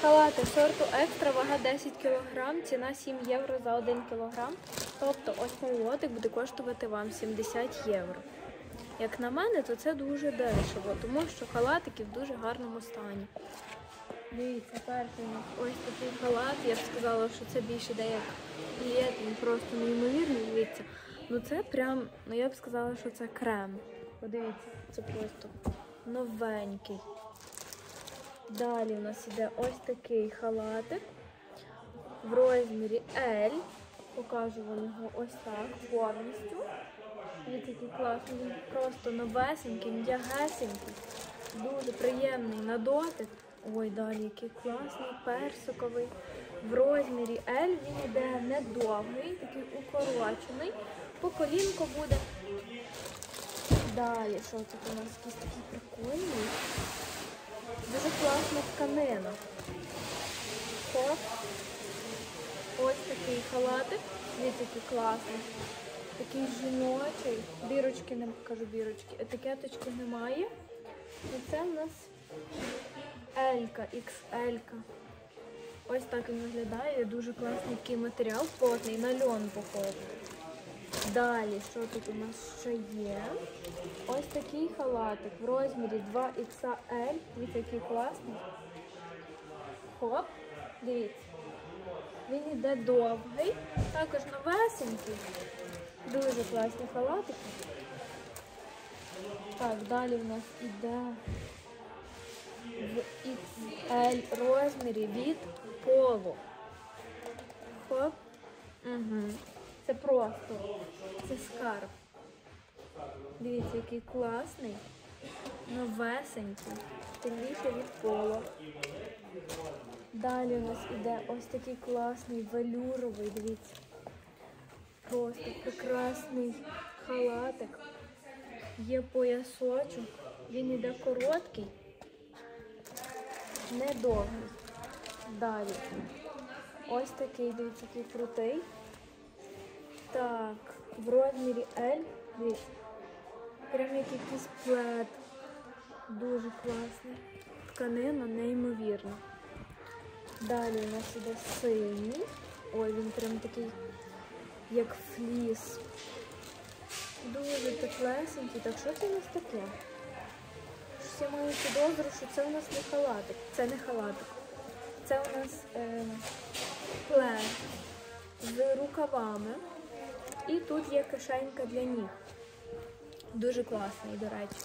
Халати сорту екстра, вага 10 кг, ціна 7 євро за 1 кг. Тобто ось цей лотик буде коштувати вам 70 євро. Як на мене, то це дуже дешево, тому що халатики в дуже гарному стані. Дивіться, перший ось такий халат. Я б сказала, що це більше де як він просто неймовірний. Дивіться. Ну це прям, ну я б сказала, що це крем. Подивіться, це просто новенький. Далі у нас іде ось такий халатик в розмірі L. Покажу вам його ось так повністю. Він такий класний, він просто новесенький, м'ягесенький, дуже приємний на дотик. Ой, далі який класний, персиковий. В розмірі L він іде недовгий, такий укорочений. По колінку буде. Далі, що тут у нас якийсь такий прикольний. Дуже класна тканина. Хоп. Ось такий халатик. Дивіться, який класний. Такий жіночий. Бірочки не кажу бірочки. Етикеточки немає. І це в нас Елька, XL. Ось так він виглядає. Дуже класний такий матеріал, плотний, на льон походу. Далі, що тут у нас ще є? Ось такий халатик в розмірі 2XL. Дивіться, який класний. Хоп, дивіться. Він іде довгий, також новесенький. Дуже класні халатики. Так, далі в нас іде в XL розмірі від полу. Хоп. Угу. Це просто. Це скарб. Дивіться, який класний, новесенький, тим від полу. Далі у нас іде ось такий класний велюровий, дивіться. Просто прекрасний халатик. Є поясочок. Він іде короткий, недовгий. Далі. Ось такий, дивіться, який крутий. Так, в розмірі L. Прям як якийсь плед. Дуже класний. Тканина неймовірна. Далі у нас іде синій. Ой, він прям такий, як фліс. Дуже теплесенький. Так що це у нас таке? Щось я маю підозру, що це у нас не халатик. Це не халатик. Це у нас е, плед з рукавами. І тут є кишенька для ніг. Дуже класний, до речі.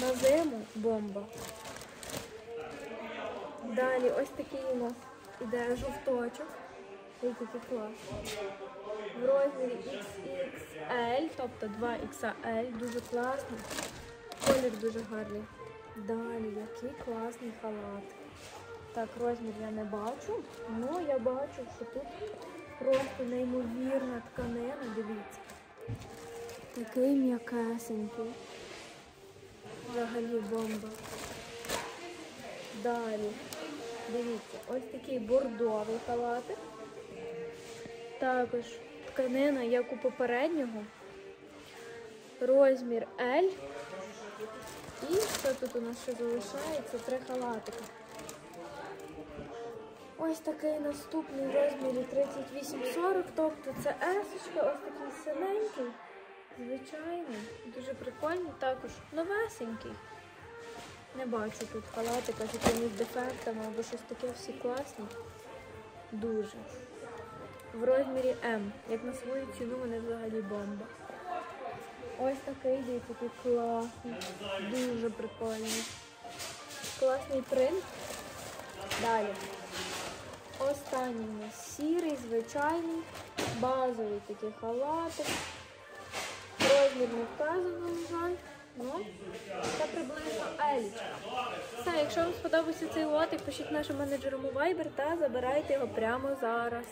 На зиму бомба. Далі ось такий у нас іде жовточок. Такий класний. В розмірі XXL, тобто 2XL, дуже класний. Колір дуже гарний. Далі, який класний халат. Так, розмір я не бачу, але я бачу, що тут просто неймовірна тканина, дивіться. Такий м'якесенький. Взагалі бомба. Далі. Дивіться, ось такий бордовий халатик. Також тканина, як у попереднього. Розмір L. І що тут у нас ще залишається? Три халатика. Ось такий наступний розмірі 38-40, тобто це есочка, ось такий синенький, звичайний, дуже прикольний, також новесенький. Не бачу тут халатика з якимись дефектами або щось таке, всі класні. Дуже. В розмірі М. Як на свою ціну вони взагалі бомба. Ось такий дивіться, такий класний, дуже прикольний. Класний принт. Далі. Останній сірий, звичайний, базовий такий халатик. Розмір не вказано, на жаль. Ну, це приблизно елічка. Все, якщо вам сподобався цей лотик, пишіть нашому менеджеру у Viber та забирайте його прямо зараз.